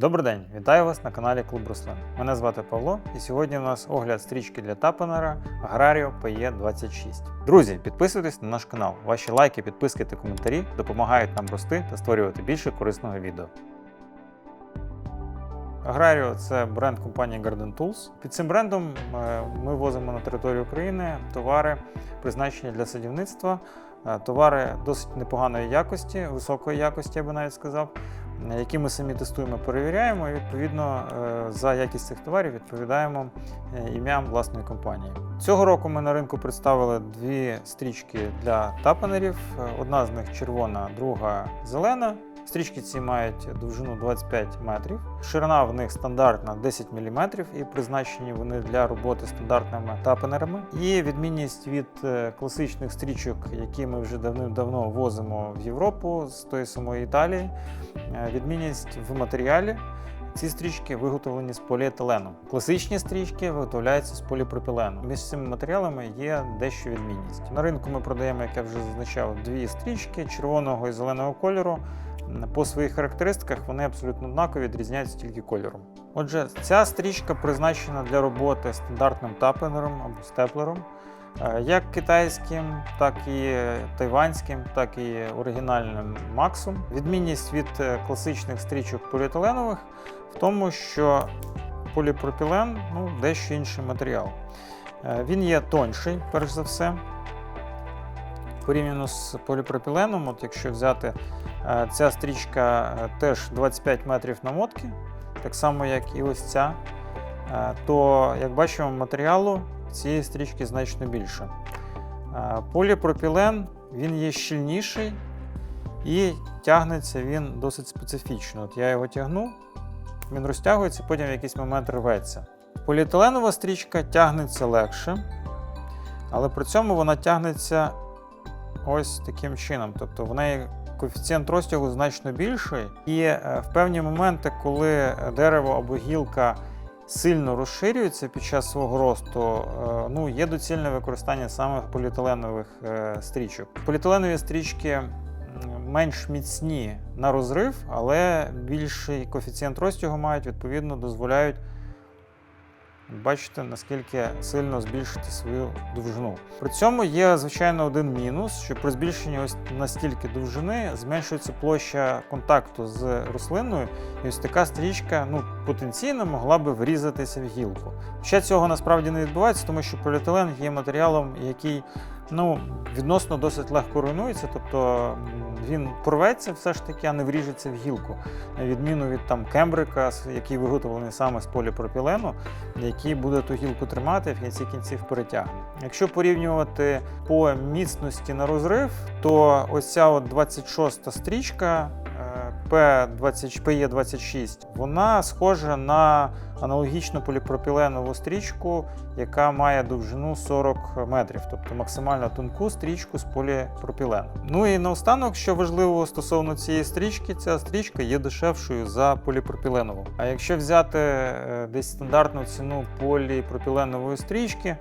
Добрий день, вітаю вас на каналі Клуб Руслин. Мене звати Павло, і сьогодні у нас огляд стрічки для тапанера Agrario PE26. Друзі, підписуйтесь на наш канал. Ваші лайки, підписки та коментарі допомагають нам рости та створювати більше корисного відео. Agrario – це бренд компанії Garden Tools. Під цим брендом е, ми возимо на територію України товари, призначені для садівництва, е, товари досить непоганої якості, високої якості, я би навіть сказав, які ми самі тестуємо, перевіряємо, і відповідно е, за якість цих товарів відповідаємо е, ім'ям власної компанії. Цього року ми на ринку представили дві стрічки для тапанерів. Е, Одна з них червона, друга зелена. Стрічки ці мають довжину 25 метрів. Ширина в них стандартна 10 мм і призначені вони для роботи стандартними тапенерами. І відмінність від класичних стрічок, які ми вже давним-давно возимо в Європу з тої самої Італії. Е, Відмінність в матеріалі. Ці стрічки виготовлені з поліетилену. Класичні стрічки виготовляються з поліпропілену. Між цими матеріалами є дещо відмінність. На ринку ми продаємо, як я вже зазначав, дві стрічки червоного і зеленого кольору. По своїх характеристиках вони абсолютно однакові, відрізняються тільки кольором. Отже, ця стрічка призначена для роботи стандартним тапенером або степлером, як китайським, так і тайванським, так і оригінальним Максом. Відмінність від е, класичних стрічок поліетиленових в тому, що поліпропілен ну, дещо інший матеріал. Е, Він є тонший, перш за все. Порівняно з поліпропіленом, от якщо взяти е, ця стрічка е, теж 25 метрів намотки, так само як і ось ця, е, то, як бачимо, матеріалу цієї стрічки значно більше. Поліпропілен він є щільніший і тягнеться він досить специфічно. От я його тягну, він розтягується, потім в якийсь момент рветься. Поліетиленова стрічка тягнеться легше, але при цьому вона тягнеться ось таким чином. Тобто в неї коефіцієнт розтягу значно більший, і е, в певні моменти, коли дерево або гілка сильно розширюється під час свого росту, е, ну, є доцільне використання саме поліетиленових е, стрічок. Поліетиленові стрічки менш міцні на розрив, але більший коефіцієнт розтягу мають, відповідно, дозволяють бачите, наскільки сильно збільшити свою довжину. При цьому є, звичайно, один мінус, що при збільшенні ось настільки довжини зменшується площа контакту з рослиною, і ось така стрічка ну, потенційно могла би врізатися в гілку. Ще цього насправді не відбувається, тому що поліетилен є матеріалом, який ну, відносно досить легко руйнується, тобто він порветься все ж таки, а не вріжеться в гілку. На відміну від там кембрика, який виготовлений саме з поліпропілену, який буде ту гілку тримати в кінці кінців перетягне. Якщо порівнювати по міцності на розрив, то ось ця от 26 стрічка P20, PE26, вона схожа на аналогічну поліпропіленову стрічку, яка має довжину 40 метрів, тобто максимально тонку стрічку з поліпропілену. Ну і наостанок, що важливо стосовно цієї стрічки, ця стрічка є дешевшою за поліпропіленову. А якщо взяти е, десь стандартну ціну поліпропіленової стрічки,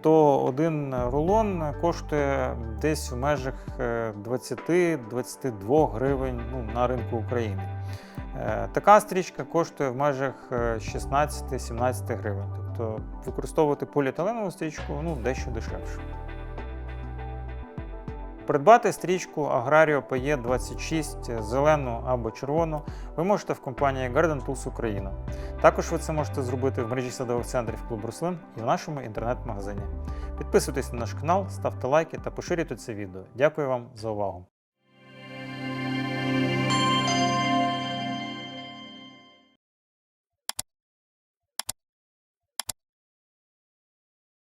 то один рулон коштує десь в межах е, 20-22 гривень ну, на ринку України. Е, Така стрічка коштує в межах е, 16-17 гривень. Тобто використовувати поліетиленову стрічку ну, дещо дешевше. Придбати стрічку Agrario PE26 зелену або червону ви можете в компанії Garden Tools Україна. Також ви це можете зробити в мережі садових центрів Клуб Рослин і в нашому інтернет-магазині. Підписуйтесь на наш канал, ставте лайки та поширюйте це відео. Дякую вам за увагу!